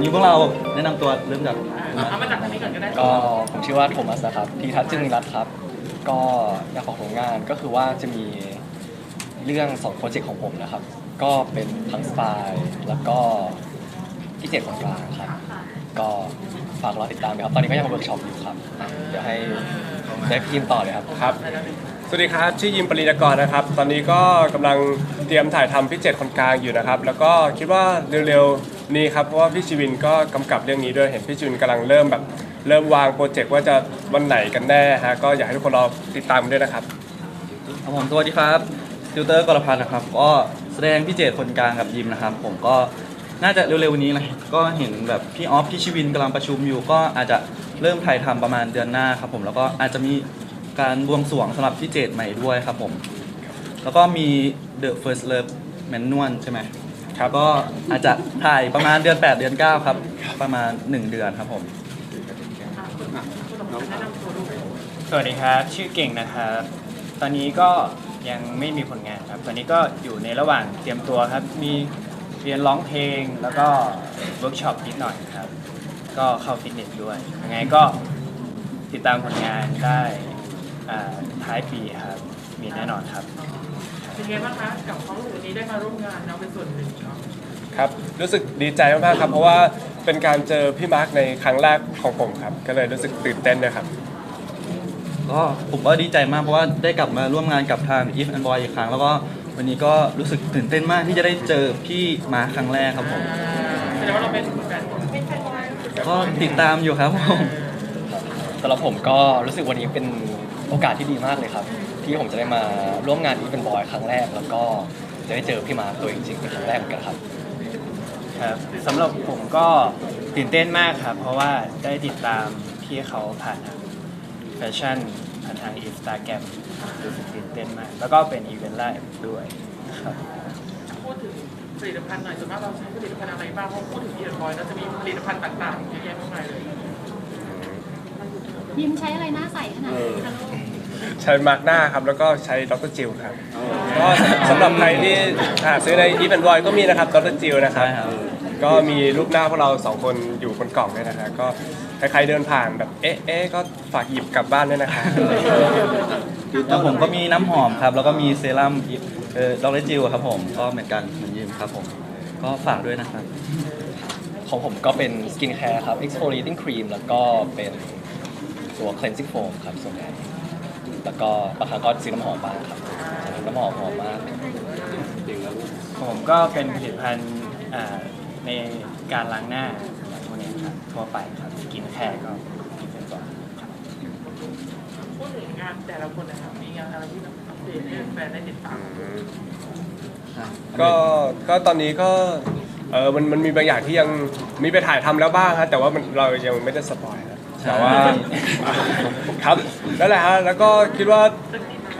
นี่พวกเราแนะนำตัวเริ่มจากเอามาจากทางนี้ก่อนก็ได้ก็ผมชื่อว่าโทมัสนะครับทีทัศน์จึงรัตน์ครับ ก็อยากขอผลงานก็คือว่าจะมีเรื่องสองโปรเจกต์ของผมนะครับ ก็เป็นทั้งสปายแล้วก็พิเศษของกลางครับ ก็ฝากรอติดตามนะครับ ตอนนี้ก็ยังเวิร์กช็อปอยู่ครับอะเดี๋ยวให้ได้พี่ยิมต่อเลยครับ ครับ สวัสดีครับ ชื่อยิมปริยากรนะครับ ตอนนี้ก็กำลังเตรียมถ่ายทำพิเศษคนกลางอยู่นะครับ แล้วก็คิดว่าเร็วๆ นี้ครับเพราะว่าพี่ชีวินก็กำกับเรื่องนี้ด้วยเห็นพี่ชีวินกำลังเริ่มแบบ เริ่มวางโปรเจกต์ว่าจะวันไหนกันแน่ฮะก็อยากให้ทุกคนรอติดตามกันด้วยนะครับ ครับผมสวัสดีครับติวเตอร์กรพันธ์นะครับ ก็แสดงพี่เจตคนกลางกับยิมนะครับ ผมก็น่าจะเร็วๆนี้นะก็เห็นแบบพี่ออฟพี่ชิวินกำลังประชุมอยู่ ก็อาจจะเริ่มถ่ายทำประมาณเดือนหน้าครับผมแล้วก็อาจจะมีการบวงสรวงสำหรับพี่เจตใหม่ด้วยครับผม แล้วก็มี The First Love Manual ใช่ไหม ครับก็อาจจะถ่ายประมาณเดือน 8 เดือน 9 ครับ ประมาณ 1 เดือนครับผม สวัสดีครับ ชื่อเก่งนะครับ ตอนนี้ก็ยังไม่มีผลงานครับ ตอนนี้ก็อยู่ในระหว่างเตรียมตัวครับ มีเรียนร้องเพลงแล้วก็เวิร์กช็อปนิดหน่อยครับ ก็เข้าฟิตเนสด้วย ยังไงก็ติดตามผลงานได้อ่าท้ายปีครับ มีแน่นอนครับ เป็นไงบ้างคะกับเขาวันนี้ได้มาร่วมงานเนาะเป็นส่วนหนึ่งเนาะครับรู้สึกดีใจมากๆครับ เพราะว่าเป็นการเจอพี่มาร์คในครั้งแรกของผมครับ ก็เลยรู้สึกตื่นเต้นด้วยครับ ก็ผมก็ดีใจมากเพราะว่าได้กลับมาร่วมงานกับทาง If and Boy อีกครั้ง แล้วก็วันนี้ก็รู้สึกตื่นเต้นมากที่จะได้เจอพี่มาครั้งแรกครับผมแสดงว่าเราเป็นแฟนของก็ติดตามอยู่ครับผม สำหรับผมก็รู้สึกวันนี้เป็นโอกาสที่ดีมากเลยครับ ที่ผมจะได้มาร่วมงานอีเป็นบอยครั้งแรก แล้วก็จะได้เจอพี่มาร์คตัวจริงๆเป็นครั้งแรกเหมือนกันครับ ครับสำหรับผมก็ตื่นเต้นมากครับ เพราะว่าได้ติดตามพี่เขาผ่านทางแฟชั่นผ่านทางอินสตาแกรมรู้สึกตื่นเต้นมาก แล้วก็เป็นอีเวนต์แรกด้วยครับพูดถึงผลิตภัณฑ์หน่อยส่วนมากเราใช้ผลิตภัณฑ์อะไรบ้างเพราะพูดถึงเอียร์บอยแล้วจะมีผลิตภัณฑ์ต่างๆเยอะแยะมากมายเลย ยิ้มใช้อะไรหน้าใสขนาดนี้คะลูก ใช้มาร์กหน้าครับ แล้วก็ใช้ดรจิลครับก็สำหรับใครที่หาซื้อในอีเวนต์บอยก็มีนะครับดรจิลนะครับใช่ครับ ก็มีรูปหน้าพวกเราสองคนอยู่บนกล่องด้วยนะฮะก็ใครๆเดินผ่านแบบเอ๊ะเอ๊ะก็ฝากหยิบกลับบ้านด้วยนะครับแล้วผมก็มีน้ำหอมครับ แล้วก็มีเซรั่มเอ่อดรจิวครับผมก็เหมือนกันเหมือนยิมครับผมก็ฝากด้วยนะครับ ของผมก็เป็นสกินแคร์ครับ exfoliating cream แล้วก็เป็นตัว cleansing foam ครับส่วนใหญ่ แล้วก็บางครั้งก็ซื้อน้ำหอมบ้างครับน้ำหอมหอมมากผมก็เป็นผลิตภัณฑ์อ่าในการล้างหน้าพวกนี้ครับทั่วไปครับกินแค่ก็กินเป็นตัวครับพูดถึงงานแต่ละคนนะครับมีงานอะไรที่ต้องอัปเดตให้แฟนได้ติดตาม ก็ก็ตอนนี้ก็เออมันมันมีบางอย่างที่ยังมีไปถ่ายทำแล้วบ้างครับแต่ว่ามันเรายังไม่ได้สปอยครับ แต่ว่าครับนั่นแหละฮะแล้วก็คิดว่า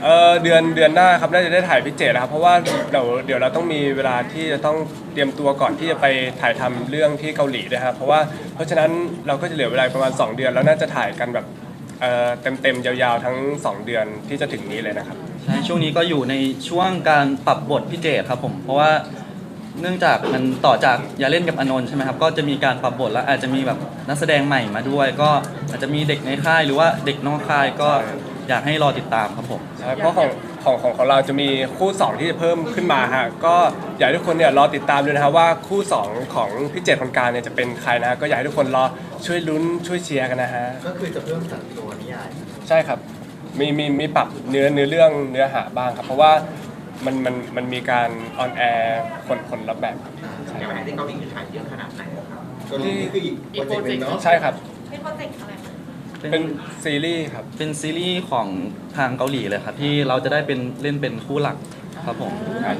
เออเดือนเดือนหน้าครับน่าจะได้ถ่ายพิเศษนะครับเพราะว่าเดี๋ยวเดี๋ยวเราต้องมีเวลาที่จะต้องเตรียมตัวก่อนที่จะไปถ่ายทำเรื่องที่เกาหลีนะครับเพราะว่าเพราะฉะนั้นเราก็จะเหลือเวลาประมาณ 2 เดือน แล้วน่าจะถ่ายกันแบบเอ่อเต็มๆยาวๆทั้ง 2 เดือนที่จะถึงนี้เลยนะครับ ใช่ช่วงนี้ก็อยู่ในช่วงการปรับบทพี่เจตครับผม เพราะว่า เนื่องจากมันต่อจากอย่าเล่นกับอนนท์ใช่ไหมครับ ก็จะมีการปรับบทแล้วอาจจะมีแบบนักแสดงใหม่มาด้วย ก็อาจจะมีเด็กในค่ายหรือว่าเด็กนอกค่ายก็อยากให้รอติดตามครับผม ใช่เพราะของของของของเราจะมีคู่2ที่จะเพิ่มขึ้นมาฮะก็อยากให้ทุกคนเนี่ยรอติดตามด้วยนะครับว่าคู่2ของพี่เจตคนกลางเนี่ยจะเป็นใครนะฮะก็อยากให้ทุกคนรอช่วยลุ้นช่วยเชียร์กันนะฮะก็คือจะเพิ่มจากตัวนิยาย ใช่ครับ มีมีมีปรับเนื้อเนื้อเรื่องเนื้อหาบ้างครับ เพราะว่า มันมันมันมีการออนแอร์คนคนละแบบครับใช่อย่างไรที่เกาหลีจะถ่ายเยอะขนาดไหนครับตัวนี้นี่คืออีกโปรเจกต์หนึงเนาะใช่ครับ เป็นโปรเจกต์อะไรคะเป็นซีรีส์ครับ เป็นซีรีส์ของทางเกาหลีเลยครับที่เราจะได้เป็นเล่นเป็นคู่หลักครับผม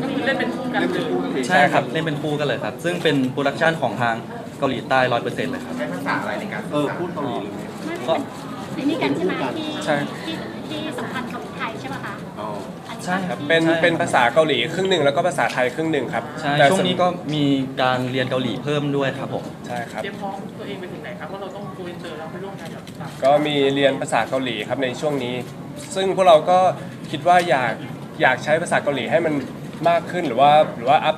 ก็คือเล่นเป็นคู่กันเลยใช่ครับเล่นเป็นคู่กันเลยครับ ซึ่งเป็นโปรดักชันของทางเกาหลีใต้ร้อยเปอร์เซ็นต์เลยครับ ใช้ภาษาอะไรในการเออพูดเกาหลีเลยไม่ก็เป็นนี่กันใช่ไหมที่ใช่ ที่ที่สัมพันธ์กับไทยใช่ไหมคะ อ๋ออันนี้ ใช่ครับที่เป็นใช่เป็นภาษาเกาหลีครึ่งหนึ่งแล้วก็ภาษาไทยครึ่งหนึ่งครับใช่แต่ช่วงส่นี้ก็มีการเรียนเกาหลีเพิ่มด้วยครับผมใช่ครับ เตรียมพร้อมตัวเองไปถึงไหนครับว่าเราต้องโกอินเตอร์เราไปร่วมงานกับต่างก็มีเรียนภาษาเกาหลีครับในช่วงนี้ ซึ่งพวกเราก็คิดว่าอยากอยากใช้ภาษาเกาหลีให้มันมากขึ้นหรือว่าหรือว่าอัพ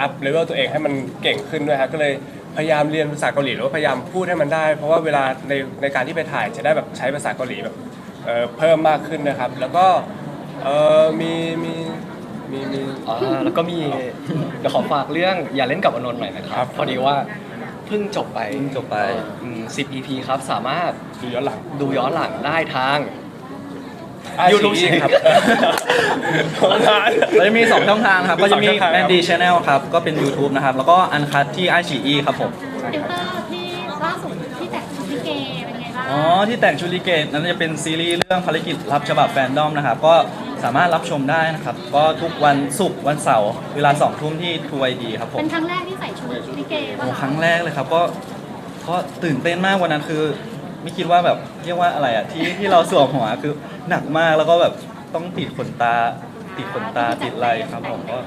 อัพเลเวลตัวเองให้มันเก่งขึ้นด้วยครับก็เลยพยายามเรียนภาษาเกาหลีหรือว่าพยายามพูดให้มันได้ เพราะว่าเวลาในในการที่ไปถ่ายจะได้แบบใช้ภาษาเกาหลีแบบเอ่อเพิ่มมากขึ้นนะครับ แล้วก็ เอ่อมีมีมีมี อ่าแล้วก็มีเดี๋ยวขอฝากเรื่องอย่าเล่นกับอนนท์หน่อยนะคครัรับ บ พอดีว่าเพิ่งจบไปเพิ่งจบไป อืม10 EP ครับสามารถดูย้อนหลังดูย้อนหลังได้ทางยูทูบครับเราจะมี 2 ช่องทางครับ มีก็จะมีสองช่องทางแมครับนดีชแนลครับ ก็เป็น YouTube นะครับ แล้วก็อันคัทที่ไอชีครับผม ติวเตอร์ที่ล่าสุดที่แต่งชุดลิเกเป็นไงบ้างอ๋อ ที่แต่งชุดลิเกตนั้นจะเป็นซีรีส์เรื่องภารกิจรับฉบับแฟนดอมนะครับ ก็ สามารถรับชมได้นะครับ ก็ทุกวันศุกร์วันเสาร์เวลา2ทุ่มที่ทูไอดีครับผมเป็นครั้งแรกที่ใส่ชุดลิเกป่ะโอ้คะครั้งแรกเลยครับก็ก็ตื่นเต้นมากวันนั้นคือ ไม่คิดว่าแบบเรียกว่าอะไรอะที่ที่เราสวมหัวคือหนักมากแล้วก็แบบต้องติดขนตา ติดขนตาติดอะไรครับผมก็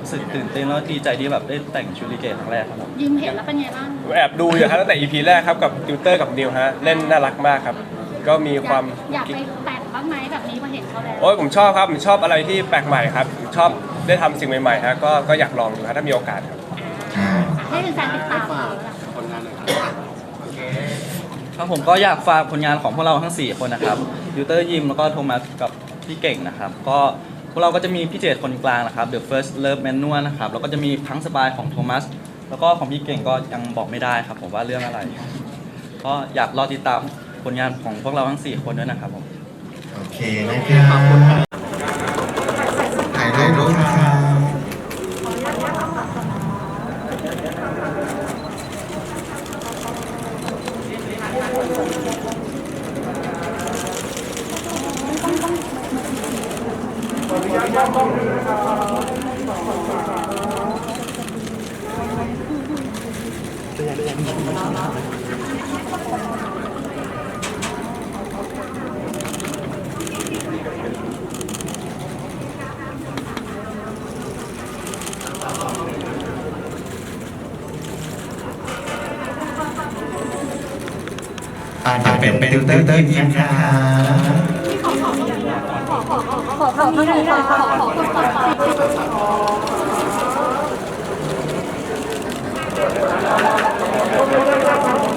รู้สึกตื่นเต้นแล้วดีใจที่แบบได้แต่งชุดลิเกครั้งแรกครับผม ยิมเห็นแล้วเป็นไงบ้างแอบดูอยู่ครับตั้งแต่ EP แรกครับกับติวเตอร์กับนิวฮะเล่นน่ารักมากครับ ก็มีความอยากไปแต่งบ้างไหมแบบนี้มาเห็นเขาแล้วโอ้ยผมชอบครับผมชอบอะไรที่แปลกใหม่ครับผมชอบได้ทำสิ่งใหม่ๆฮะก็ก็อยากลองดูครับถ้ามีโอกาสครับ ให้เป็นแฟนๆติดตามครับผมก็อยากฝากผลงานของพวกเราทั้ง 4 คนนะครับยูเตอร์ยิมแล้วก็โทมัสกับพี่เก่งนะครับ ก็พวกเราก็จะมีพี่เจตคนกลางนะครับ The First Love Manual นะครับแล้วก็จะมีพังสบายของโทมัสแล้วก็ของพี่เก่งก็ยังบอกไม่ได้ครับผมว่าเรื่องอะไร ก็อยากรอติดตามผลงานของพวกเราทั้ง 4 คนด้วยนะครับผมโอ เคนะครับถ่ายได้รูปนะครับ อาจจะเป็นติวเตอร์ยิ้มนะครับขอขอข้างในค่ะขอขอขอขอ